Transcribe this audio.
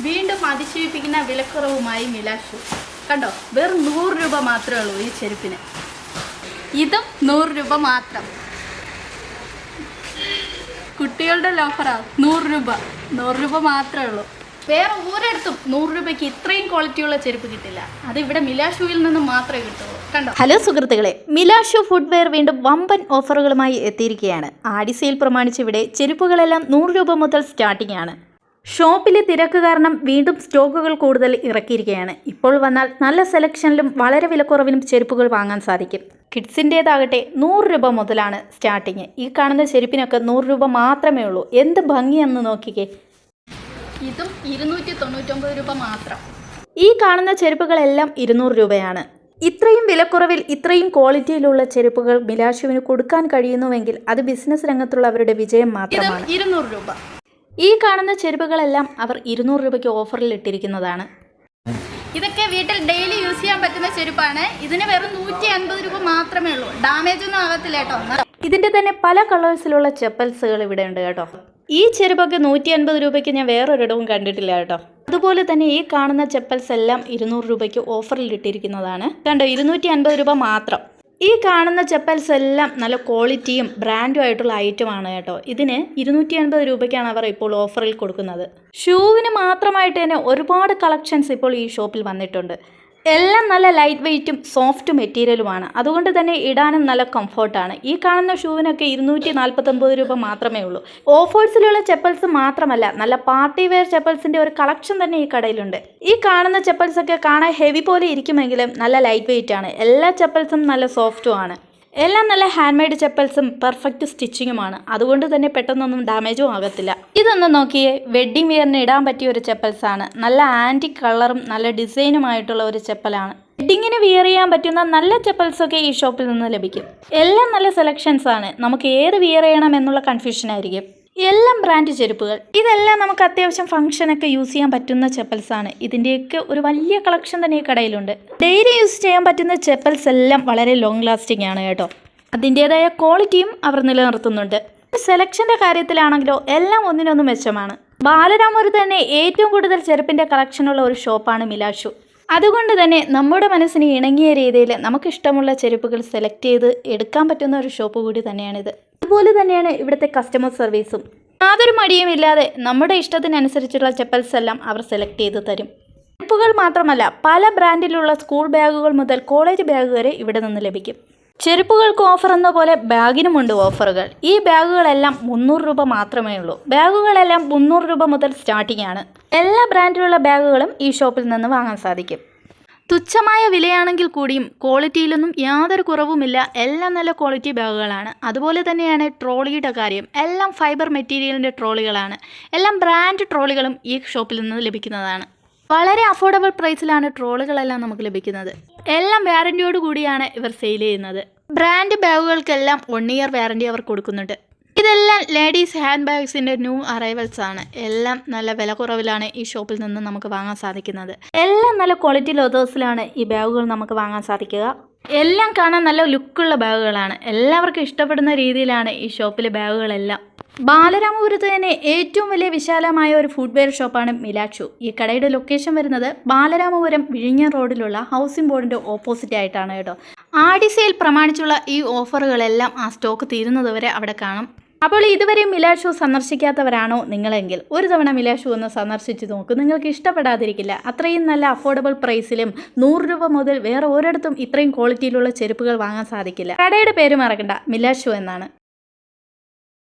വീണ്ടും അതിശയിപ്പിക്കുന്ന വിലക്കുറവുമായി മിലാഷു. കണ്ടോ? വെറും നൂറ് രൂപ മാത്രമേ ഉള്ളൂ ഈ ചെരുപ്പിന്. ഇതും നൂറ് രൂപ മാത്രം. കുട്ടികളുടെ ലോഫറാ നൂറ് രൂപ. നൂറ് രൂപ മാത്രമേ ഉള്ളൂ. വേറെ ഒരിടത്തും നൂറ് രൂപയ്ക്ക് ഇത്രയും ക്വാളിറ്റിയുള്ള ചെരുപ്പ് കിട്ടില്ല. അത് ഇവിടെ മിലാഷുവിൽ നിന്ന് മാത്രമേ കിട്ടുള്ളൂ. കണ്ടോ? ഹലോ സുഹൃത്തുക്കളെ മിലാഷു ഫുഡ്വെയർ വീണ്ടും വമ്പൻ ഓഫറുകളുമായി എത്തിയിരിക്കുകയാണ്. ആടി സെയിൽ പ്രമാണിച്ച് ഇവിടെ ചെരുപ്പുകളെല്ലാം നൂറ് രൂപ മുതൽ സ്റ്റാർട്ടിംഗ് ആണ്. ഷോപ്പിലെ തിരക്ക് കാരണം വീണ്ടും സ്റ്റോക്കുകൾ കൂടുതൽ ഇറക്കിയിരിക്കുകയാണ്. ഇപ്പോൾ വന്നാൽ നല്ല സെലക്ഷനിലും വളരെ വിലക്കുറവിലും ചെരുപ്പുകൾ വാങ്ങാൻ സാധിക്കും. കിഡ്സിന്റേതാകട്ടെ നൂറ് രൂപ മുതലാണ് സ്റ്റാർട്ടിങ്. ഈ കാണുന്ന ചെരുപ്പിനൊക്കെ നൂറ് രൂപ മാത്രമേ ഉള്ളൂ. എന്ത് ഭംഗിയെന്ന് നോക്കിക്കേ. ഇതും ഇരുന്നൂറ്റി തൊണ്ണൂറ്റൊമ്പത് രൂപ മാത്രം. ഈ കാണുന്ന ചെരുപ്പുകളെല്ലാം ഇരുന്നൂറ് രൂപയാണ്. ഇത്രയും വിലക്കുറവിൽ ഇത്രയും ക്വാളിറ്റിയിലുള്ള ചെരുപ്പുകൾ മിലാശുവിന് കൊടുക്കാൻ കഴിയുന്നുവെങ്കിൽ അത് ബിസിനസ് രംഗത്തുള്ളവരുടെ വിജയം മാത്രമാണ്. ഇരുന്നൂറ് രൂപ. ഈ കാണുന്ന ചെരുപ്പുകളെല്ലാം അവർ ഇരുന്നൂറ് രൂപയ്ക്ക് ഓഫറിൽ ഇട്ടിരിക്കുന്നതാണ്. ഇതൊക്കെ വീട്ടിൽ ഡെയിലി യൂസ് ചെയ്യാൻ പറ്റുന്ന ചെരുപ്പാണ്. ഇതിന് വെറും നൂറ്റി അൻപത് രൂപ മാത്രമേ ഉള്ളൂ. ഡാമേജ് ഒന്നും ആകത്തില്ല കേട്ടോ. ഇതിന്റെ തന്നെ പല കളേഴ്സിലുള്ള ചെപ്പൽസുകൾ ഇവിടെ ഉണ്ട് കേട്ടോ. ഈ ചെരുപ്പൊക്കെ നൂറ്റി അൻപത് രൂപയ്ക്ക് ഞാൻ വേറൊരിടവും കണ്ടിട്ടില്ല കേട്ടോ. അതുപോലെ തന്നെ ഈ കാണുന്ന ചെപ്പൽസ് എല്ലാം ഇരുന്നൂറ് രൂപയ്ക്ക് ഓഫറിൽ ഇട്ടിരിക്കുന്നതാണ്. കണ്ടോ ഇരുന്നൂറ്റി അൻപത് രൂപ മാത്രം. ഈ കാണുന്ന ചപ്പൽസ് എല്ലാം നല്ല ക്വാളിറ്റിയും ബ്രാൻഡും ആയിട്ടുള്ള ഐറ്റമാണ് കേട്ടോ. ഇതിന് ഇരുന്നൂറ്റി അൻപത് രൂപയ്ക്കാണ് അവർ ഇപ്പോൾ ഓഫറിൽ കൊടുക്കുന്നത്. ഷൂവിന് മാത്രമായിട്ട് തന്നെ ഒരുപാട് കളക്ഷൻസ് ഇപ്പോൾ ഈ ഷോപ്പിൽ വന്നിട്ടുണ്ട്. എല്ലാം നല്ല ലൈറ്റ് വെയ്റ്റും സോഫ്റ്റ് മെറ്റീരിയലുമാണ് അതുകൊണ്ട് തന്നെ ഇടാനും നല്ല കംഫർട്ടാണ് ഈ കാണുന്ന ഷൂവിനൊക്കെ ഇരുന്നൂറ്റി നാൽപ്പത്തൊമ്പത് രൂപ മാത്രമേ ഉള്ളൂ. ഓഫേഴ്സിലുള്ള ചെപ്പൽസ് മാത്രമല്ല നല്ല പാർട്ടി വെയർ ചെപ്പൽസിന്റെ ഒരു കളക്ഷൻ തന്നെ ഈ കടയിലുണ്ട്. ഈ കാണുന്ന ചെപ്പൽസ് ഒക്കെ കാണാൻ ഹെവി പോലെ ഇരിക്കുമെങ്കിലും നല്ല ലൈറ്റ് വെയിറ്റ് ആണ്. എല്ലാ ചെപ്പൽസും നല്ല സോഫ്റ്റും ആണ്. എല്ലാം നല്ല ഹാൻഡ് മെയ്ഡ് ചെപ്പൽസും പെർഫെക്റ്റ് സ്റ്റിച്ചിങ്ങുമാണ് അതുകൊണ്ട് തന്നെ പെട്ടെന്നൊന്നും ഡാമേജും ആകത്തില്ല. ഇതൊന്ന് നോക്കിയേ വെഡ്ഡിംഗ് വെയറിന് ഇടാൻ പറ്റിയ ഒരു ചെപ്പൽസ് ആണ് നല്ല ആന്റി കളറും നല്ല ഡിസൈനുമായിട്ടുള്ള ഒരു ചെപ്പലാണ്. വെഡ്ഡിങ്ങിന് വിയർ ചെയ്യാൻ പറ്റുന്ന നല്ല ചെപ്പൽസ് ഒക്കെ ഈ ഷോപ്പിൽ നിന്ന് ലഭിക്കും. എല്ലാം നല്ല സെലക്ഷൻസ് ആണ്. നമുക്ക് ഏത് വിയർ ചെയ്യണം എന്നുള്ള കൺഫ്യൂഷൻ ആയിരിക്കും. എല്ലാം ബ്രാൻഡ് ചെരുപ്പുകൾ. ഇതെല്ലാം നമുക്ക് അത്യാവശ്യം ഫംഗ്ഷനൊക്കെ യൂസ് ചെയ്യാൻ പറ്റുന്ന ചെപ്പൽസ് ആണ്. ഇതിന്റെയൊക്കെ ഒരു വലിയ കളക്ഷൻ തന്നെ ഈ കടയിലുണ്ട്. ഡെയിലി യൂസ് ചെയ്യാൻ പറ്റുന്ന ചെപ്പൽസ് എല്ലാം വളരെ ലോങ് ലാസ്റ്റിംഗ് ആണ് കേട്ടോ. അതിന്റേതായ ക്വാളിറ്റിയും അവർ നിലനിർത്തുന്നുണ്ട്. സെലക്ഷന്റെ കാര്യത്തിലാണെങ്കിലോ എല്ലാം ഒന്നിനൊന്ന് മെച്ചമാണ്. ബാലരാമൂര് തന്നെ ഏറ്റവും കൂടുതൽ ചെരുപ്പിന്റെ കളക്ഷനുള്ള ഒരു ഷോപ്പാണ് മിലാഷു. അതുകൊണ്ട് തന്നെ നമ്മുടെ മനസ്സിന് ഇണങ്ങിയ രീതിയിൽ നമുക്കിഷ്ടമുള്ള ചെരുപ്പുകൾ സെലക്ട് ചെയ്ത് എടുക്കാൻ പറ്റുന്ന ഒരു ഷോപ്പ് കൂടി തന്നെയാണിത്. അതുപോലെ തന്നെയാണ് ഇവിടുത്തെ കസ്റ്റമർ സർവീസും യാതൊരു മടിയും ഇല്ലാതെ നമ്മുടെ ഇഷ്ടത്തിനനുസരിച്ചുള്ള ചെപ്പൽസ് എല്ലാം അവർ സെലക്ട് ചെയ്ത് തരും. ചെരുപ്പുകൾ മാത്രമല്ല പല ബ്രാൻഡിലുള്ള സ്കൂൾ ബാഗുകൾ മുതൽ കോളേജ് ബാഗ് വരെ ഇവിടെ നിന്ന് ലഭിക്കും. ചെരുപ്പുകൾക്ക് ഓഫർ എന്ന പോലെ ബാഗിനുമുണ്ട് ഓഫറുകൾ ഈ ബാഗുകളെല്ലാം മുന്നൂറ് രൂപ മാത്രമേ ഉള്ളൂ. ബാഗുകളെല്ലാം മുന്നൂറ് രൂപ മുതൽ സ്റ്റാർട്ടിംഗ് ആണ്. എല്ലാ ബ്രാൻഡിലുള്ള ബാഗുകളും ഈ ഷോപ്പിൽ നിന്ന് വാങ്ങാൻ സാധിക്കും. തുച്ഛമായ വിലയാണെങ്കിൽ കൂടിയും ക്വാളിറ്റിയിലൊന്നും യാതൊരു കുറവുമില്ല. എല്ലാം നല്ല ക്വാളിറ്റി ബാഗുകളാണ്. അതുപോലെ തന്നെയാണ് ട്രോളിയുടെ കാര്യം. എല്ലാം ഫൈബർ മെറ്റീരിയലിന്റെ ട്രോളികളാണ്. എല്ലാം ബ്രാൻഡ് ട്രോളികളും ഈ ഷോപ്പിൽ നിന്ന് ലഭിക്കുന്നതാണ്. വളരെ അഫോർഡബിൾ പ്രൈസിലാണ് ട്രോളുകളെല്ലാം നമുക്ക് ലഭിക്കുന്നത്. എല്ലാം വാറന്റിയോട് കൂടിയാണ് ഇവർ സെയിൽ ചെയ്യുന്നത്. ബ്രാൻഡ് ബാഗുകൾക്കെല്ലാം വൺ ഇയർ വാറന്റി അവർ കൊടുക്കുന്നുണ്ട്. ഇതെല്ലാം ലേഡീസ് ഹാൻഡ് ബാഗ്സിന്റെ ന്യൂ അറൈവൽസ് ആണ്. എല്ലാം നല്ല വില കുറവിലാണ് ഈ ഷോപ്പിൽ നിന്ന് നമുക്ക് വാങ്ങാൻ സാധിക്കുന്നത്. എല്ലാം നല്ല ക്വാളിറ്റി ലെതേഴ്സിലാണ് ഈ ബാഗുകൾ നമുക്ക് വാങ്ങാൻ സാധിക്കുക. എല്ലാം കാണാൻ നല്ല ലുക്കുള്ള ബാഗുകളാണ്. എല്ലാവർക്കും ഇഷ്ടപ്പെടുന്ന രീതിയിലാണ് ഈ ഷോപ്പിലെ ബാഗുകളെല്ലാം. ബാലരാമപുരത്ത് തന്നെ ഏറ്റവും വലിയ വിശാലമായ ഒരു ഫുഡ്വെയർ ഷോപ്പാണ് മിലാക്ഷു. ഈ കടയുടെ ലൊക്കേഷൻ വരുന്നത് ബാലരാമപുരം വിഴിഞ്ഞ റോഡിലുള്ള ഹൗസിംഗ് ബോർഡിന്റെ ഓപ്പോസിറ്റ് ആയിട്ടാണ് കേട്ടോ. ആഡിസെയിൽ പ്രമാണിച്ചുള്ള ഈ ഓഫറുകളെല്ലാം ആ സ്റ്റോക്ക് തീരുന്നതുവരെ അവിടെ കാണാം. അപ്പോൾ ഇതുവരെ മിലാഷു സന്ദർശിക്കാത്തവരാണോ നിങ്ങളെങ്കിൽ? ഒരു തവണ മിലാഷു ഒന്ന് സന്ദർശിച്ച് നോക്കൂ. നിങ്ങൾക്ക് ഇഷ്ടപ്പെടാതിരിക്കില്ല. അത്രയും നല്ല അഫോർഡബിൾ പ്രൈസിലും നൂറ് രൂപ മുതൽ വേറെ ഒരിടത്തും ഇത്രയും ക്വാളിറ്റിയിലുള്ള ചെരുപ്പുകൾ വാങ്ങാൻ സാധിക്കില്ല. കടയുടെ പേര് മറക്കണ്ട. മിലാഷു എന്നാണ്.